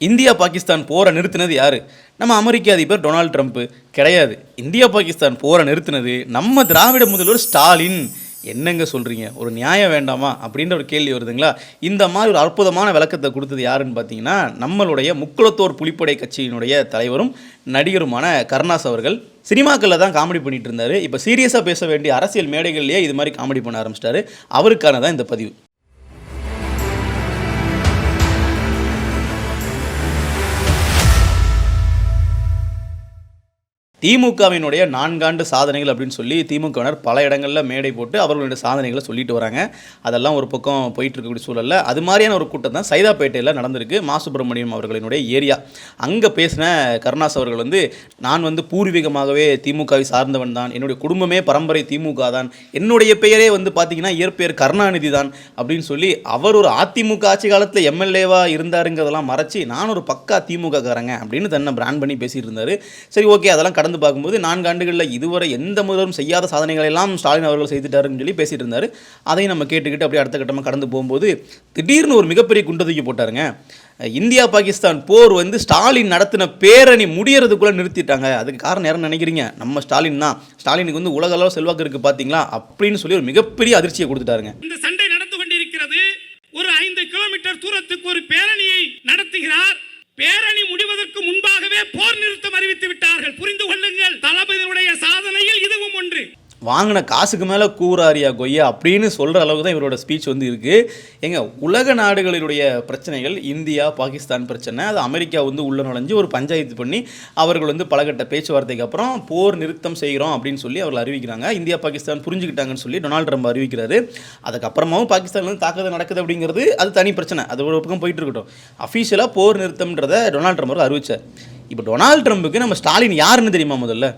India Pakistan போரை நிறுத்தினது யார்? நம்ம அமெரிக்க அதிபர் டொனால்ட் ட்ரம்ப். கிடையாது. இந்தியா பாகிஸ்தான் போரை நிறுத்தினது நம்ம திராவிட முதல்வர் ஸ்டாலின். என்னங்க சொல்கிறீங்க ஒரு நியாயம் வேண்டாமா? அப்படின்ற ஒரு கேள்வி வருதுங்களா? இந்த மாதிரி ஒரு அற்புதமான விளக்கத்தை கொடுத்தது யாருன்னு பார்த்தீங்கன்னா நம்மளுடைய முக்குளத்தோர் புலிப்படை கட்சியினுடைய தலைவரும் நடிகருமான கருணாஸ் அவர்கள். சினிமாக்களில் தான் காமெடி பண்ணிட்டு இருந்தார். இப்போ சீரியஸாக பேச வேண்டிய அரசியல் மேடைகள்லேயே இது மாதிரி காமெடி பண்ண ஆரம்பிச்சிட்டாரு. அவருக்கான தான் இந்த பதிவு. திமுகவினுடைய நான்காண்டு சாதனைகள் அப்படின்னு சொல்லி திமுகவினர் பல இடங்களில் மேடை போட்டு அவர்களுடைய சாதனைகளை சொல்லிட்டு வராங்க. அதெல்லாம் ஒரு பக்கம் போயிட்டு இருக்கக்கூடிய சூழலில். அது மாதிரியான ஒரு கூட்டம் தான் சைதாப்பேட்டையில் நடந்திருக்கு. மா. சுப்பிரமணியம் அவர்களினுடைய ஏரியா. அங்கே பேசின கருணாஸ் அவர்கள் வந்து நான் வந்து பூர்வீகமாகவே திமுகவை சார்ந்தவன் தான். என்னுடைய குடும்பமே பரம்பரை திமுக தான். என்னுடைய பெயரே வந்து பார்த்தீங்கன்னா இயற்பெயர் கருணாநிதி தான். அப்படின்னு சொல்லி அவர் ஒரு அதிமுக ஆட்சி காலத்தில் எம்எல்ஏவாக இருந்தாருங்கிறதெல்லாம் மறைச்சி நான் ஒரு பக்கா திமுக காரங்க அப்படின்னு தன்னை பிராண்ட் பண்ணி பேசிட்டு இருந்தார். சரி ஓகே அதெல்லாம் கடந்து கடந்து பார்க்கும்போது நான்கு ஆண்டுகளில் இதுவரை எந்த முதலும் செய்யாத சாதனைகளை எல்லாம் ஸ்டாலின் அவர்கள் செய்துட்டாருன்னு சொல்லி பேசிகிட்டு இருந்தார். அதையும் நம்ம கேட்டுக்கிட்டு அப்படியே அடுத்த கட்டமாக கடந்து போகும்போது திடீர்னு ஒரு மிகப்பெரிய குண்டை தூக்கி போட்டாருங்க. இந்தியா பாகிஸ்தான் போர் வந்து ஸ்டாலின் நடத்தின பேரணி முடியறதுக்குள்ளே நிறுத்திட்டாங்க. அதுக்கு காரணம் யாரும் நினைக்கிறீங்க? நம்ம ஸ்டாலின் தான். ஸ்டாலினுக்கு வந்து உலக அளவு செல்வாக்கு இருக்குது பார்த்தீங்களா அப்படின்னு சொல்லி ஒரு மிகப்பெரிய அதிர்ச்சியை கொடுத்துட்டாருங்க. இந்த சண்டை நடந்து கொண்டிருக்கிறது. ஒரு ஐந்து கிலோமீட்டர் தூரத்துக்கு ஒரு பேரணி வாங்கின காசுக்கு மேலே கூறாரியா கொய்யா அப்படின்னு சொல்கிற அளவுக்கு தான் இவரோட ஸ்பீச் வந்து இருக்குது எங்க உலக நாடுகளினுடைய பிரச்சனைகள் இந்தியா பாகிஸ்தான் பிரச்சனை அது அமெரிக்கா வந்து உள்ள நுழைஞ்சு ஒரு பஞ்சாயத்து பண்ணி அவர்கள் வந்து பலகட்ட பேச்சுவார்த்தைக்கு அப்புறம் போர் நிறுத்தம் செய்கிறோம் அப்படின்னு சொல்லி அவர்கள் அறிவிக்கிறாங்க. இந்தியா பாகிஸ்தான் புரிஞ்சுக்கிட்டாங்கன்னு சொல்லி டொனால்டு ட்ரம்ப் அறிவிக்கிறாரு. அதுக்கப்புறமாவும் பாகிஸ்தான்ல இருந்து தாக்குதல் நடக்குது அப்படிங்கிறது அது தனி பிரச்சனை. அது ஒரு பக்கம் போயிட்டு இருக்கட்டும். அஃபீஷியலாக போர் நிறுத்தம்ன்றதை டொனால்டு ட்ரம்ப் அறிவிச்சார். இப்போ டொனால்டு ட்ரம்ப்புக்கு நம்ம ஸ்டாலின் யாருன்னு தெரியுமா முதல்ல?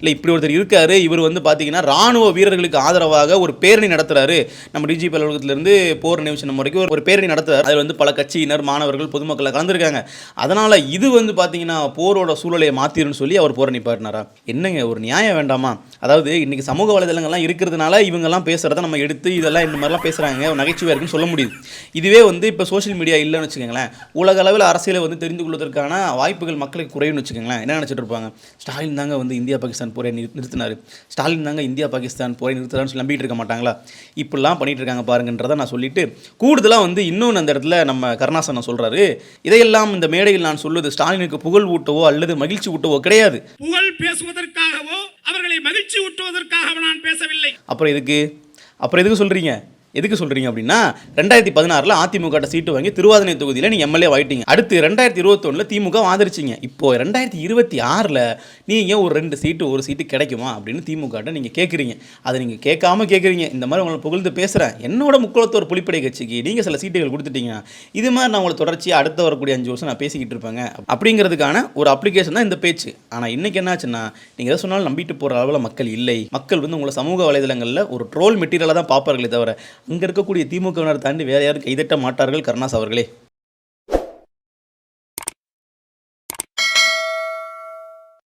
இல்லை இப்படி ஒருத்தர் இருக்காரு இவர் வந்து பார்த்தீங்கன்னா ராணுவ வீரர்களுக்கு ஆதரவாக ஒரு பேரணி நடத்துறாரு. நம்ம டிஜிபி அலுவலகத்திலிருந்து போர் நிமிஷம் வரைக்கும் ஒரு- ஒரு பேரணி நடத்துறாரு. அதில் வந்து பல கட்சியினர் மாணவர்கள் பொதுமக்கள் கலந்துருக்காங்க. அதனால் இது வந்து பார்த்தீங்கன்னா போரோட சூழலை மாற்றிருன்னு சொல்லி அவர் போர் நிப்பாட்டினாரா? என்னங்க ஒரு நியாயம் வேண்டாமா? அதாவது இன்னைக்கு சமூக வலைதளங்கள்லாம் இருக்கிறதுனால இவங்கெல்லாம் பேசுகிறத நம்ம எடுத்து இதெல்லாம் இந்த மாதிரிலாம் பேசுகிறாங்க நகைச்சுவையாக இருக்குன்னு சொல்ல முடியுது. இதுவே வந்து இப்போ சோஷியல் மீடியா இல்லைன்னு வச்சுக்கோங்களேன். உலக அளவில் அரசியலை வந்து தெரிந்து கொள்வதற்கான வாய்ப்புகள் மக்களுக்கு குறைவுன்னு வச்சுக்கோங்களேன். என்ன நினச்சிட்டு இருப்பாங்க? ஸ்டாலின் தாங்க வந்து இந்தியா பாகிஸ்தான் போரை நிறு- ஸ்டாலின் தாங்க இந்தியா பாகிஸ்தான் போரை நிறுத்துறான்னு சொல்லி நம்பிட்டு இருக்க மாட்டாங்களா? இப்படிலாம் பண்ணிட்டு இருக்காங்க பாருங்கன்றதை நான் சொல்லிட்டு கூடுதலாக வந்து இன்னொன்று அந்த இடத்துல நம்ம கருணாசனம் சொல்கிறாரு இதையெல்லாம் இந்த மேடையில் நான் சொல்வது ஸ்டாலினுக்கு புகழ் ஊட்டவோ அல்லது மகிழ்ச்சி ஊட்டவோ கிடையாது. புகழ் பேசுவதற்காகவோ அவர்களை மகிழ்ச்சி ஊட்டுவதற்காக நான் பேசவில்லை. அப்புறம் எதுக்கு? அப்புறம் எதுக்கு சொல்கிறீங்க எதுக்கு சொல்கிறீங்க அப்படின்னா ரெண்டாயிரத்தி பதினாறில் அதிமுக சீட்டு வாங்கி திருவாதனை தொகுதியில் நீங்கள் எம்எல்ஏ ஆயிட்டீங்க அடுத்து ரெண்டாயிரத்தி இருபத்தொன்னில் திமுக ஆதரிச்சிங்க. இப்போ ரெண்டாயிரத்தி இருபத்தி ஆறில் நீங்கள் ஒரு ரெண்டு சீட்டு ஒரு சீட்டு கிடைக்குமா அப்படின்னு திமுகட்ட நீங்கள் கேட்குறீங்க அதை நீங்கள் கேட்காம கேட்குறீங்க இந்த மாதிரி உங்களை புகழ்ந்து பேசுகிறேன் என்னோட முக்குளத்தோர் புலிப்படை கட்சிக்கு நீங்கள் சில சீட்டுகள் கொடுத்துட்டீங்கன்னா இது மாதிரி நான் உங்களை தொடர்ச்சியாக அடுத்த வரக்கூடிய அஞ்சு வருஷம் நான் பேசிக்கிட்டு இருப்பேங்க. அப்படிங்கிறதுக்கான ஒரு அப்ளிகேஷன் தான் இந்த பேச்சு. ஆனால் இன்றைக்கி என்னாச்சுன்னா நீங்கள் எதை சொன்னாலும் நம்பிட்டு போகிற அளவில் மக்கள் இல்லை. மக்கள் வந்து உங்களை சமூக வலைதளங்களில் ஒரு ட்ரோல் மெட்டீரியலாக தான் பார்ப்பார்களே தவிர அங்கே இருக்கக்கூடிய திமுகவினர் தாண்டி வேறு யாரும் கைதட்ட மாட்டார்கள் கருணாஸ் அவர்களே.